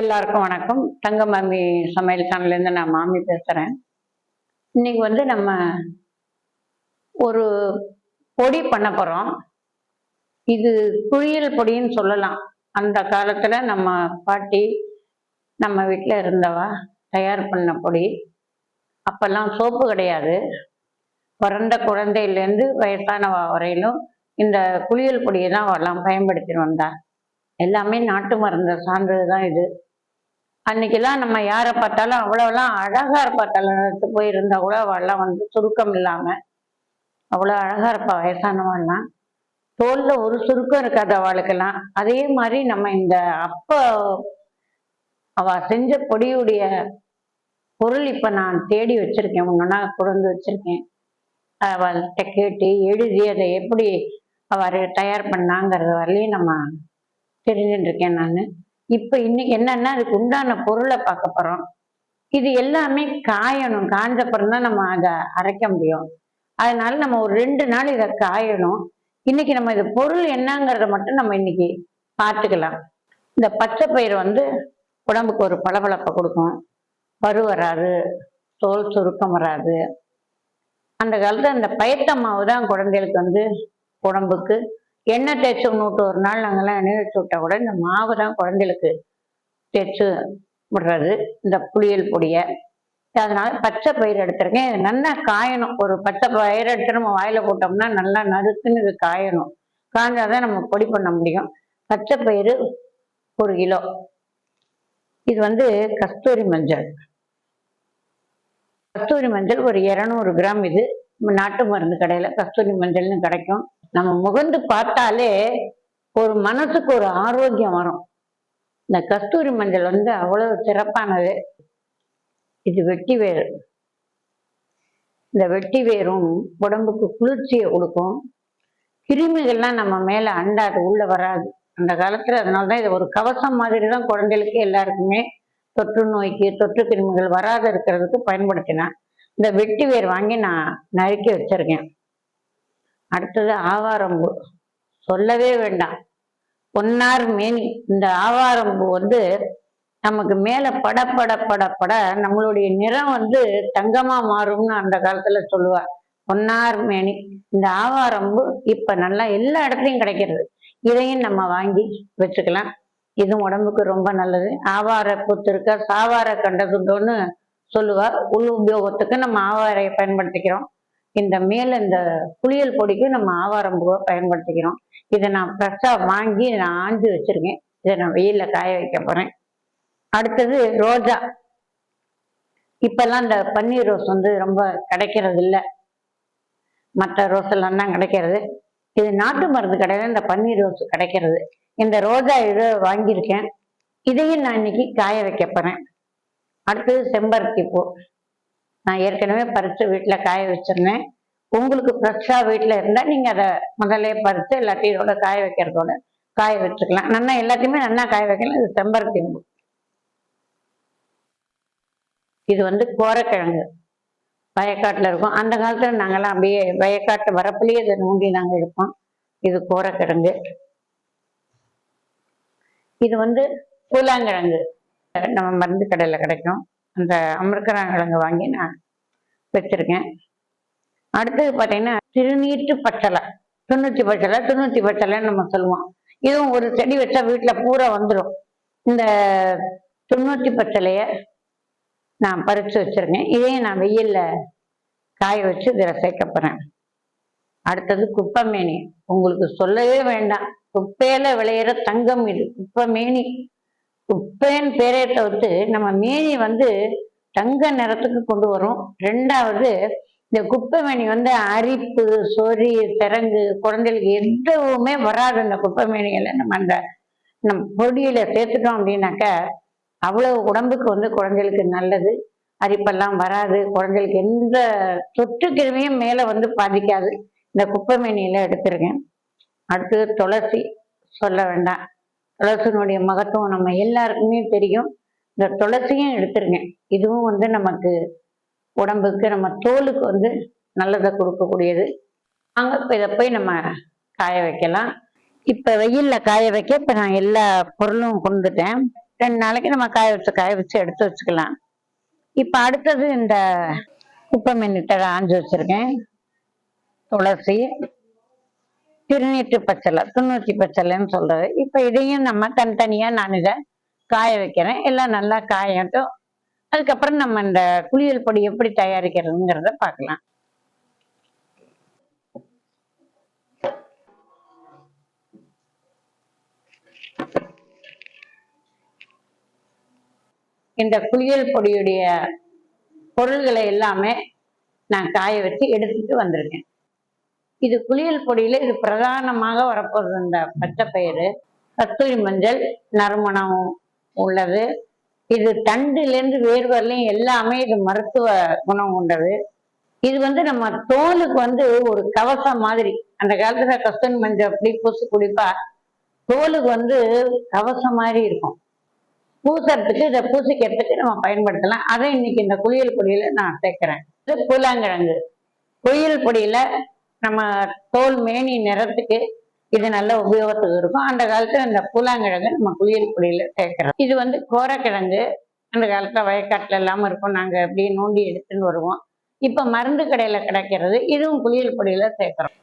எல்லாருக்கும் வணக்கம். தங்க மாமி சமையல் சேனல்லேருந்து நான் மாமி பேசுகிறேன் இன்னைக்கு வந்து நம்ம ஒரு பொடி பண்ண போகிறோம் இது குளியல் பொடின்னு சொல்லலாம். அந்த காலத்தில் நம்ம பாட்டி நம்ம வீட்டில் இருந்தவா தயார் பண்ண பொடி. அப்போல்லாம் சோப்பு கிடையாது. பிறந்த குழந்தையிலேருந்து வயசானவா வரையிலும் இந்த குளியல் பொடியை தான் அவெல்லாம் பயன்படுத்தி வந்தா. எல்லாமே நாட்டு மருந்தை சார்ந்தது தான் இது. அன்னைக்கெல்லாம் நம்ம யாரை பார்த்தாலும் அவ்வளோலாம் அழகா இருப்பா தலைநகரத்து போயிருந்தா கூட அவள்லாம் வந்து சுருக்கம் இல்லாம. அவ்வளோ அழகா இருப்பா வயசானவள்லாம் தோல்ல ஒரு சுருக்கம் இருக்காது அவளுக்கெல்லாம். அதே மாதிரி நம்ம இந்த அப்ப அவ செஞ்ச பொடியுடைய பொருள் இப்ப நான் தேடி வச்சிருக்கேன். ஒன்னா கொண்டு வச்சிருக்கேன். அவள்கிட்ட கேட்டு எழுதி அதை எப்படி அவர் தயார் பண்ணாங்கிறது வரலையும் நம்ம தெரிஞ்சுட்டு இருக்கேன் நான். இப்போ இன்னைக்கு என்னன்னா அதுக்கு உண்டான பொருளை பார்க்க போறோம். இது எல்லாமே காயணும். காஞ்சப்புறம் தான் நம்ம அதை அரைக்க முடியும். அதனால நம்ம ஒரு ரெண்டு நாள் இதை காயணும். இன்னைக்கு நம்ம இது பொருள் என்னங்கிறத மட்டும் நம்ம இன்னைக்கு பார்த்துக்கலாம். இந்த பச்சை பயிர் வந்து உடம்புக்கு ஒரு பளபளப்பை கொடுக்கும். பரு வராது தோல் சுருக்கம் வராது. அந்த காலத்தில் அந்த பயத்த மாவு தான் குழந்தைகளுக்கு வந்து உடம்புக்கு எண்ணெய் தேய்ச்சி நூட்டு ஒரு நாள் நாங்கள்லாம் எண்ணெய் தேய்ச்சி விட்டா கூட இந்த மாவு தான் குழந்தைகளுக்கு தேய்ச்சி விடுறது இந்த புளியல் பொடியை. அதனால பச்சை பயிர் எடுத்திருக்கேன். இது நல்லா காயணும். ஒரு பச்சை பயிர் எடுத்து நம்ம வாயில போட்டோம்னா நல்லா நறுக்குன்னு இது காயணும். காஞ்சாதான் நம்ம பொடி பண்ண முடியும். பச்சை பயிறு ஒரு கிலோ. இது வந்து கஸ்தூரி மஞ்சள். கஸ்தூரி மஞ்சள் ஒரு இரநூறு கிராம் இது. நம்ம நாட்டு மருந்து கடையில் கஸ்தூரி மஞ்சள்னு கிடைக்கும். நம்ம முகந்து பார்த்தாலே ஒரு மனசுக்கு ஒரு ஆரோக்கியம் வரும். இந்த கஸ்தூரி மஞ்சள் வந்து அவ்வளவு சிறப்பானது. இது வெட்டி வேர். இந்த வெட்டி வேரும் உடம்புக்கு குளிர்ச்சியை கொடுக்கும். கிருமிகள்லாம் நம்ம மேல அண்டாது உள்ள வராது. அந்த காலத்துல அதனாலதான் இது ஒரு கவசம் மாதிரி தான் குழந்தைகளுக்கு எல்லாருக்குமே தொற்று நோய்க்கு தொற்று கிருமிகள் வராத இருக்கிறதுக்கு பயன்படுத்தினேன். இந்த வெட்டி வேர் வாங்கி நான் நறுக்கி வச்சிருக்கேன். அடுத்தது ஆவாரம்பூ சொல்லவே வேண்டாம். பொன்னார் மேனி. இந்த ஆவாரம்பூ வந்து நமக்கு மேல பட பட பட பட நம்மளுடைய நிறம் வந்து தங்கமா மாறும்னு அந்த காலத்துல சொல்லுவார் பொன்னார் மேனி. இந்த ஆவாரம்பு இப்ப நல்லா எல்லா இடத்துலையும் கிடைக்கிறது. இதையும் நம்ம வாங்கி வச்சுக்கலாம். இதுவும் உடம்புக்கு ரொம்ப நல்லது. ஆவார பூத்திருக்க சாவார கண்டதுண்டோன்னு சொல்லுவார். உள் உபயோகத்துக்கு நம்ம ஆவாரையை பயன்படுத்திக்கிறோம். இந்த மேல இந்த புளியல் பொடிக்கு நம்ம ஆவாரம் பூவை பயன்படுத்திக்கிறோம். இதை நான் ஃப்ரெஷ்ஷாக வாங்கி நான் ஆஞ்சு வச்சிருக்கேன். இதை நான் வெயிலில் காய வைக்க போறேன். அடுத்தது ரோஜா. இப்பெல்லாம் இந்த பன்னீர் ரோஸ் வந்து ரொம்ப கிடைக்கிறது இல்லை மற்ற ரோஸ் எல்லாம் தான் கிடைக்கிறது. இது நாட்டு மருந்து கடையில இந்த பன்னீர் ரோஸ் கிடைக்கிறது. இந்த ரோஜா இதை வாங்கியிருக்கேன். இதையும் நான் இன்னைக்கு காய வைக்க போறேன். அடுத்தது செம்பருத்தி பூ. நான் ஏற்கனவே பறித்து வீட்டில் காய வச்சிருந்தேன். உங்களுக்கு ஃப்ரெஷ்ஷாக வீட்டில் இருந்தால் நீங்கள் அதை முதல்ல பறித்து எல்லாத்தையும் இதோட காய வைக்கிறதோட காய வச்சுக்கலாம். நல்லா எல்லாத்தையுமே நல்லா காய வைக்கலாம். இது செம்பருத்தி இது வந்து கோரக்கிழங்கு. வயக்காட்டில் இருக்கும். அந்த காலத்தில் நாங்கள்லாம் அப்படியே வயக்காட்டு வரப்புலேயே இதை நோண்டி நாங்கள் எடுப்போம். இது கோரக்கிழங்கு. இது வந்து பூலாங்கிழங்கு. நம்ம மருந்து கடையில் கிடைக்கும். அந்த அமிர்கராங்கிழங்கு வாங்கி நான் வச்சிருக்கேன். அடுத்தது பார்த்தீங்கன்னா திருநீட்டு பச்சலை துண்ணூத்தி பச்சலை துண்ணூத்தி பச்சலைன்னு நம்ம சொல்லுவோம். இதுவும் ஒரு செடி வச்சா வீட்டில் பூரா வந்துடும் இந்த துண்ணூத்தி பச்சலைய நான் பறித்து வச்சிருக்கேன். இதையும் நான் வெயிலில் காய வச்சு இதில் சேர்க்க போகிறேன் அடுத்தது குப்பமேனி. உங்களுக்கு சொல்லவே வேண்டாம். குப்பையில விளையிற தங்கம் இது. குப்பமேனி. குப்பைன்னு பேரேட்டை தவிர்த்து நம்ம மேனி வந்து தங்க நிறத்துக்கு கொண்டு வரும் ரெண்டாவது இந்த குப்பைமேனி வந்து அரிப்பு சொறி சிறங்கு குழந்தைகளுக்கு எதுவுமே வராது இந்த குப்பைமேனியில நம்ம அந்த நம்ம பொடியில சேர்த்துட்டோம் அப்படின்னாக்க அவ்வளவு உடம்புக்கு வந்து குழந்தைகளுக்கு நல்லது. அரிப்பெல்லாம் வராது. குழந்தைகளுக்கு எந்த தொற்று கிருமியும் மேலே வந்து பாதிக்காது. இந்த குப்பைமேனியில எடுத்துருக்கேன். அடுத்தது துளசி. சொல்ல வேண்டாம். துளசினுடைய மகத்துவம் நம்ம எல்லாருக்குமே தெரியும். இந்த துளசியும் எடுத்துருங்க. இதுவும் வந்து நமக்கு உடம்புக்கு நம்ம தோலுக்கு வந்து நல்லதை கொடுக்கக்கூடியது. அங்கே இதை போய் நம்ம காய வைக்கலாம். இப்போ வெயிலில் காய வைக்க இப்போ நான் எல்லா பொருளும் கொண்டுட்டேன். ரெண்டு நாளைக்கு நம்ம காய வச்சு காய வச்சு எடுத்து வச்சுக்கலாம். இப்போ அடுத்தது இந்த குப்பை மின்னிட்ட ஆஞ்சு வச்சுருக்கேன். துளசி திருநீட்டு பச்சலை துண்ணூற்றி பச்சலைன்னு சொல்றது. இப்ப இதையும் நம்ம தனித்தனியாக நான் இதை காய வைக்கிறேன். எல்லாம் நல்லா காயட்டும். அதுக்கப்புறம் நம்ம இந்த குளியல் பொடி எப்படி தயாரிக்கிறதுங்கிறத பார்க்கலாம். இந்த குளியல் பொடியுடைய பொருள்களை எல்லாமே நான் காய வச்சு எடுத்துட்டு வந்திருக்கேன். இது குளியல் பொடியில இது பிரதானமாக வரப்போகுது இந்த பச்சை பயிறு கஸ்தூரி மஞ்சள் நறுமணம் உள்ளது. இது தண்டுலேருந்து வேர் வரலையும் எல்லாமே இது மருத்துவ குணம் கொண்டது. இது வந்து நம்ம தோலுக்கு வந்து ஒரு கவசம் மாதிரி. அந்த காலத்துல கஸ்தூரி மஞ்சள் அப்படி பூசி குடிப்பா தோலுக்கு வந்து கவசம் மாதிரி இருக்கும். பூசறதுக்கு இதை பூசிக்கிறதுக்கு நம்ம பயன்படுத்தலாம். அதை இன்னைக்கு இந்த குளியல் பொடியில நான் சேர்க்கிறேன். இது கூழாங்கிழங்கு குளியல் பொடியில நம்ம தோல் மேனி நிறத்துக்கு இது நல்ல உபயோகத்துக்கு இருக்கும். அந்த காலத்துல இந்த கூழாங்கிழங்கு நம்ம குளியல் குடியில சேர்க்கிறோம் இது வந்து கோரக்கிழங்கு. அந்த காலத்துல வயக்காட்டுல இல்லாம இருக்கும். நாங்க அப்படியே நோண்டி எடுத்துன்னு வருவோம். இப்ப மருந்து கடையில கிடைக்கிறது. இதுவும் குளியல் பொடியில சேர்க்கிறோம்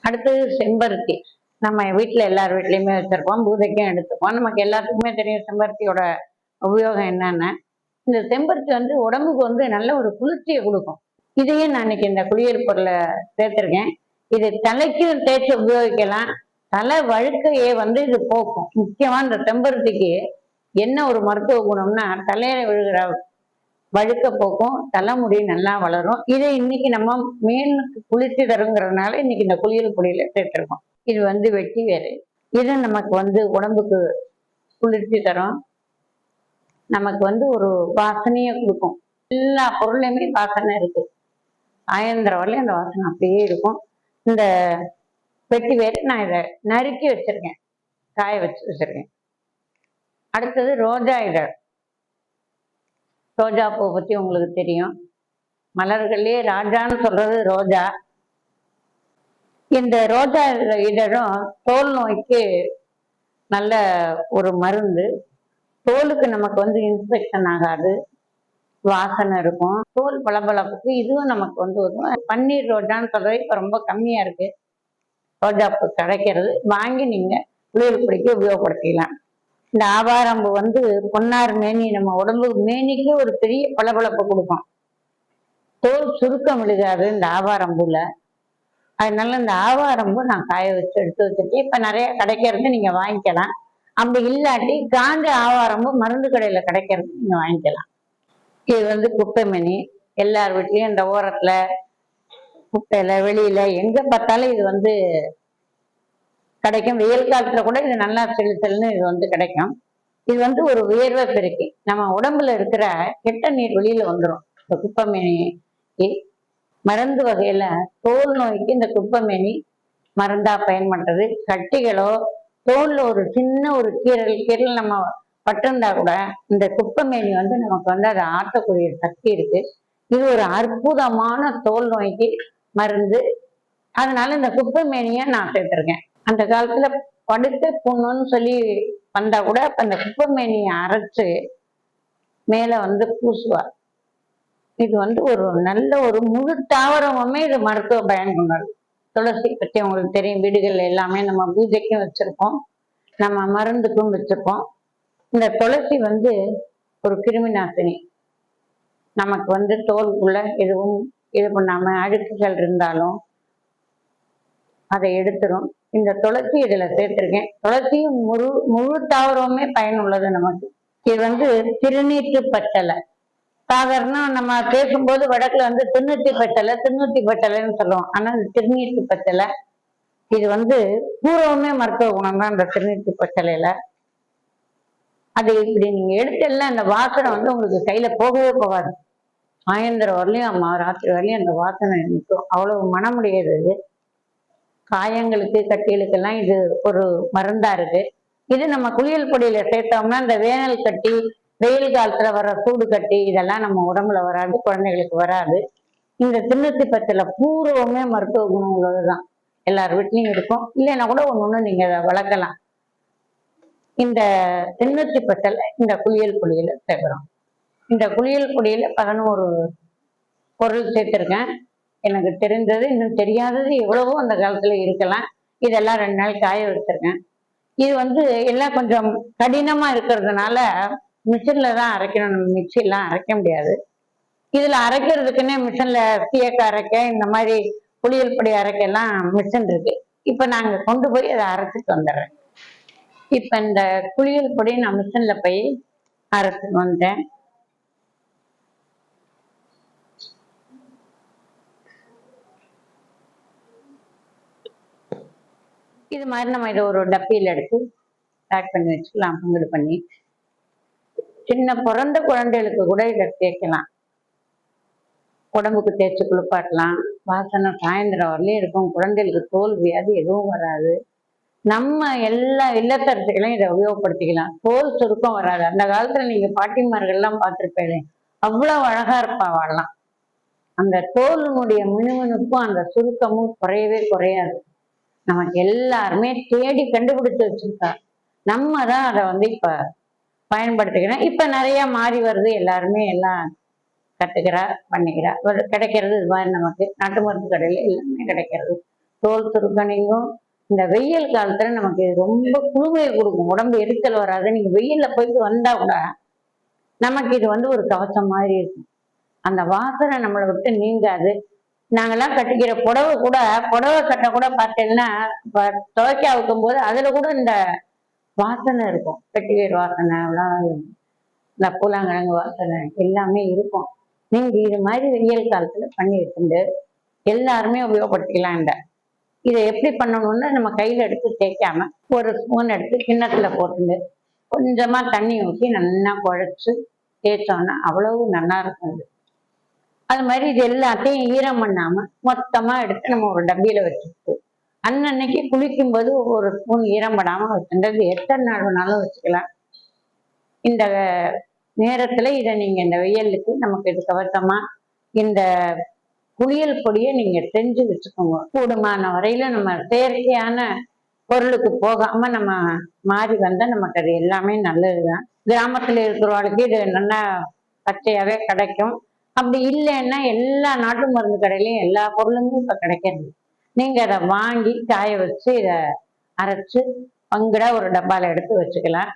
அடுத்தது செம்பருத்தி. நம்ம வீட்டுல எல்லார் வீட்லயுமே வச்சிருப்போம். பூதைக்கும் எடுத்துப்போம். நமக்கு எல்லாத்துக்குமே தெரியும் செம்பருத்தியோட உபயோகம் என்னன்னு. இந்த செம்பருத்தி வந்து உடம்புக்கு வந்து நல்ல ஒரு குளிர்ச்சியை கொடுக்கும். இதையும் நான் இன்னைக்கு இந்த குளியல் பொருளை சேர்த்திருக்கேன் இது தலைக்கும் தேய்ச்சி உபயோகிக்கலாம். தலை வழுக்கையே வந்து இது போக்கும். முக்கியமா இந்த செம்பருத்திக்கு என்ன ஒரு மருத்துவ குணம்னா தலையில விழுகிற வழுக்க போக்கும். தலைமுடி நல்லா வளரும். இதை இன்னைக்கு நம்ம மீனுக்கு குளிர்ச்சி தருங்கிறதுனால இன்னைக்கு இந்த குளியல் பொடியில சேர்த்துருக்கோம். இது வந்து வெட்டி வேறு. இது நமக்கு வந்து உடம்புக்கு குளிர்ச்சி தரும். நமக்கு வந்து ஒரு வாசனையை கொடுக்கும். எல்லா பொருளையுமே வாசனை இருக்கு. சாயந்தரம் வரலையும் அந்த வாசனை அப்படியே இருக்கும். இந்த வெட்டி வேறு நான் இதை நறுக்கி வச்சிருக்கேன். காய வச்சு வச்சிருக்கேன். அடுத்தது ரோஜா இதழ். ரோஜா பூ பற்றி உங்களுக்கு தெரியும். மலர்கள்லேயே ராஜான்னு சொல்றது ரோஜா. இந்த ரோஜா இதழும் தோல் நோய்க்கு நல்ல ஒரு மருந்து. தோலுக்கு நமக்கு வந்து இன்ஃபெக்ஷன் ஆகாது. வாசனை இருக்கும். தோல் பளபளப்புக்கு இதுவும் நமக்கு வந்து வரும் பன்னீர் ரோஜான்னு சொல்றது ரொம்ப கம்மியா இருக்கு. ரோஜா பூ கிடைக்கிறது. வாங்கி நீங்க குளியல் குடிக்க உபயோகப்படுத்திக்கலாம். இந்த ஆவாரம்பு வந்து பொன்னார் மேனி நம்ம உடம்பு மேனிக்கு ஒரு பெரிய பளபளப்பு கொடுக்கும். தோல் சுருக்கம் விழுகாது இந்த ஆவாரம்புல. அதனால இந்த ஆவாரம்பு நான் காய வச்சு எடுத்து வச்சுட்டு இப்ப நிறைய கிடைக்கிறது நீங்க வாங்கிக்கலாம். அப்படி இல்லாட்டி காஞ்ச ஆவாரம்பு மருந்து கடையில கிடைக்கிறது நீங்க வாங்கிக்கலாம். இது வந்து குப்பை மணி எல்லார் வீட்லயும் இந்த ஓரத்துல குப்பையில வெளியில எங்க பார்த்தாலும் இது வந்து கிடைக்கும். வெயில் காலத்துல கூட இது நல்லா செல்லு செல்லுன்னு இது வந்து கிடைக்கும். இது வந்து ஒரு வியர்வை பெருக்கி. நம்ம உடம்புல இருக்கிற கெட்ட நீர் வெளியில வந்துடும் இந்த குப்பைமேனி மருந்து வகையில தோல் நோய்க்கு இந்த குப்பைமேனி மருந்தா பயன்படுறது கட்டிகளோ தோல்ல ஒரு சின்ன ஒரு கீரல் கீரல் நம்ம பட்டிருந்தா கூட. இந்த குப்பமேனி வந்து நமக்கு வந்து அதை ஆற்றக்கூடிய சக்தி இருக்கு. இது ஒரு அற்புதமான தோல் நோய்க்கு மருந்து. அதனால இந்த குப்பைமேனியை நான் சேர்த்துருக்கேன். அந்த காலத்துல படுத்து புண்ணுன்னு சொல்லி வந்தா கூட அந்த குப்பைமேனியை அரைச்சு மேல வந்து பூசுவார். இது வந்து ஒரு நல்ல ஒரு முழு தாவரமுமே இது மருத்துவ பயன் கொண்டது துளசி பற்றி உங்களுக்கு தெரியும். வீடுகள் எல்லாமே நம்ம பூஜைக்கும் வச்சிருப்போம் நம்ம மருந்துக்கும் வச்சிருப்போம் இந்த துளசி வந்து ஒரு கிருமி நாசினி நமக்கு வந்து தோலுக்குள்ள எதுவும் இது பண்ணாம அழுக்குகள் இருந்தாலும் அதை எடுத்துரும். இந்த துளசி இதுல சேர்த்திருக்கேன். துளசியும் முழு முழு தாவரமுமே பயனுள்ளது நமக்கு. இது வந்து திருநீற்று பச்சலை சாதாரண நம்ம பேசும்போது வடக்குல வந்து திருநூத்தி பச்சலை திருநூத்தி பட்டலைன்னு சொல்லுவோம். ஆனா இந்த திருநீற்று பச்சலை இது வந்து பூர்வமே மருத்துவ குணம் தான் இந்த திருநீற்று பட்டலையில. அது இப்படி நீங்க எடுத்தெல்லாம் அந்த வாசனை வந்து உங்களுக்கு கையில போகவே போகாது. சாயந்தரம் வரலையும் அம்மா ராத்திரி வரலையும் அந்த வாசனை இருக்கும் அவ்வளவு மனமுடையது இது காயங்களுக்கு கட்டிகளுக்கெல்லாம் இது ஒரு மருந்தா இருக்கு. இது நம்ம குளியல் பொடியில சேர்த்தோம்னா இந்த வேனல் கட்டி வெயில் காலத்துல வர சூடு கட்டி இதெல்லாம் நம்ம உடம்புல வராது குழந்தைகளுக்கு வராது. இந்த திண்ணத்தி பச்சையில பூர்வமே மருத்துவ குணம் உள்ளதுதான். எல்லார் வீட்லயும் இருக்கும். இல்லைன்னா கூட ஒன்று ஒன்று நீங்க அதை வளர்க்கலாம். இந்த தென்னூற்றி பத்தல இந்த குளியல் பொடியில சேர்க்குறோம் இந்த குளியல் பொடியில பதினோரு பொருள் சேர்த்துருக்கேன். எனக்கு தெரிந்தது இன்னும் தெரியாதது எவ்வளவோ அந்த காலத்துல இருக்கலாம். இதெல்லாம் ரெண்டு நாள் காய வச்சிருக்கேன். இது வந்து எல்லாம் கொஞ்சம் கடினமா இருக்கிறதுனால மிஷின்ல தான் அரைக்கணும். நம்ம மிக்சிலாம் அரைக்க முடியாது. இதுல அரைக்கிறதுக்குன்னே மிஷின்ல சீயக்காய் அரைக்க இந்த மாதிரி புளியல் பொடி அரைக்கலாம் மிஷின் இருக்கு. இப்ப நாங்க கொண்டு போய் அதை அரைச்சிட்டு வந்துடுறேன். இப்ப இந்த குளியல் பொடி நான் மிஷின்ல போய் அரைச்சிட்டு வந்தேன். இது மாதிரி நம்ம இதை ஒரு டப்பியில் எடுத்து பேக் பண்ணி வச்சுக்கலாம் பொங்கல் பண்ணி. சின்ன பிறந்த குழந்தைகளுக்கு கூட இதை தேய்க்கலாம். உடம்புக்கு தேய்ச்சி குளிப்பாட்டலாம். வாசனை சாயந்தரம் வரலையும் இருக்கும். குழந்தைகளுக்கு தோல்வியாது எதுவும் வராது. நம்ம எல்லா இல்லத்தரசிகளையும் இதை உபயோகப்படுத்திக்கலாம். தோல் சுருக்கம் வராது. அந்த காலத்துல நீங்க பாட்டிமார்கள்லாம் பார்த்துருப்பேன் அவ்வளவு அழகா இருப்பா வாழலாம் அந்த தோலினுடைய மினுமினுப்பும் அந்த சுருக்கமும் குறையவே குறையாது. நமக்கு எல்லாருமே தேடி கண்டுபிடிச்சு வச்சிருக்கா. நம்ம தான் அதை வந்து இப்ப பயன்படுத்திக்கிறோம். இப்ப நிறைய மாறி வருது. எல்லாருமே எல்லாம் கத்துக்கிறா பண்ணிக்கிறா. கிடைக்கிறது இது மாதிரி நமக்கு நாட்டு மருந்து கடையில எல்லாமே கிடைக்கிறது. தோல் சுருக்கணிங்கும் இந்த வெயில் காலத்துல நமக்கு ரொம்ப குளுமையை கொடுக்கும். உடம்பு எரிச்சல் வராது. நீங்க வெயில்ல போயிட்டு வந்தா கூட நமக்கு இது வந்து ஒரு கவசம் மாதிரி இருக்கும். அந்த வாசனை நம்மளை விட்டு நீங்காது. நாங்கெல்லாம் கட்டிக்கிற புடவை கூட புடவை கட்ட கூட பார்த்தீங்கன்னா இப்போ துவைக்க வைக்கும் போது அதுல கூட இந்த வாசனை இருக்கும். கட்டிவேர் வாசனை எல்லாம் இந்த பூலாங்கிழங்கு வாசனை எல்லாமே இருக்கும். நீங்க இது மாதிரி வெயில் காலத்துல பண்ணி வச்சுட்டு எல்லாருமே உபயோகப்படுத்திக்கலாம் இந்த இதை எப்படி பண்ணணும்னு நம்ம கையில் எடுத்து தேய்க்காம ஒரு ஸ்பூன் எடுத்து கிண்ணத்துல போட்டுண்டு. கொஞ்சமா தண்ணி ஊற்றி நல்லா குழைச்சி தேய்ச்சோம்னா அவ்வளவு நல்லா இருக்கும் அது. அது மாதிரி இது எல்லாத்தையும் ஈரம் பண்ணாம மொத்தமா எடுத்து நம்ம ஒரு டப்பியில வச்சுட்டு அன்னன்னைக்கு குளிக்கும் போது ஒரு ஸ்பூன் ஈரம் படாம வச்சுன்றது எத்தனை நாள் வேணாலும் வச்சுக்கலாம். இந்த நேரத்துல இதை நீங்க இந்த வெயிலுக்கு நமக்கு இது கவசமா இந்த குளியல் பொடியை நீங்க செஞ்சு வச்சுக்கோங்க. கூடுமான வரையில நம்ம செயற்கையான பொருளுக்கு போகாம நம்ம மாறி வந்தா நமக்கு அது எல்லாமே நல்லதுதான். கிராமத்துல இருக்கிறவளுக்கு இது நல்லா பச்சையாவே கிடைக்கும். அப்படி இல்லைன்னா எல்லா நாட்டு மருந்து கடையிலையும் எல்லா பொருளுமே இப்ப கிடைக்கிறது. நீங்க அதை வாங்கி காய வச்சு இதை அரைச்சு பங்குடா ஒரு டப்பால எடுத்து வச்சுக்கலாம்.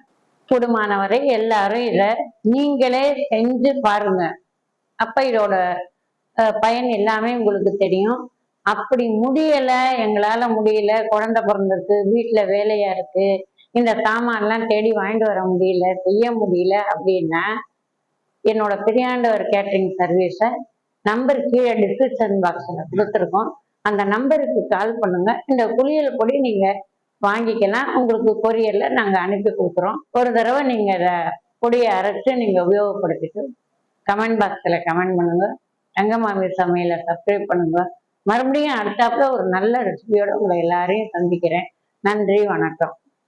கூடுமான வரை எல்லாரும் இதை நீங்களே செஞ்சு பாருங்க. அப்ப இதோட பயன் எல்லாமே உங்களுக்கு தெரியும். அப்படி முடியல எங்களால முடியல. குழந்தை பிறந்திருக்கு வீட்டுல வேலையா இருக்கு. இந்த சாமான்லாம் தேடி வாங்கிட்டு வர முடியல செய்ய முடியல அப்படின்னா என்னோட பெரியாண்டவர் கேட்டரிங் சர்வீஸை நம்பர் கீழே டிஸ்கிரிப்ஷன் பாக்ஸில் கொடுத்துருக்கோம். அந்த நம்பருக்கு கால் பண்ணுங்க. இந்த குளியல் பொடி நீங்க வாங்கிக்கலாம். உங்களுக்கு கொரியர்ல நாங்க அனுப்பி கொடுக்குறோம். ஒரு தடவை நீங்க இதை பொடியை அரைச்சு நீங்க உபயோகப்படுத்திட்டு கமெண்ட் பாக்ஸில் கமெண்ட் பண்ணுங்க. ரங்கமாமி சமையலை சப்ஸ்கிரைப் பண்ணுங்க. மறுபடியும் அடுத்தாப்புல ஒரு நல்ல ரெசிபியோட உங்களை எல்லாரையும் சந்திக்கிறேன். நன்றி வணக்கம்.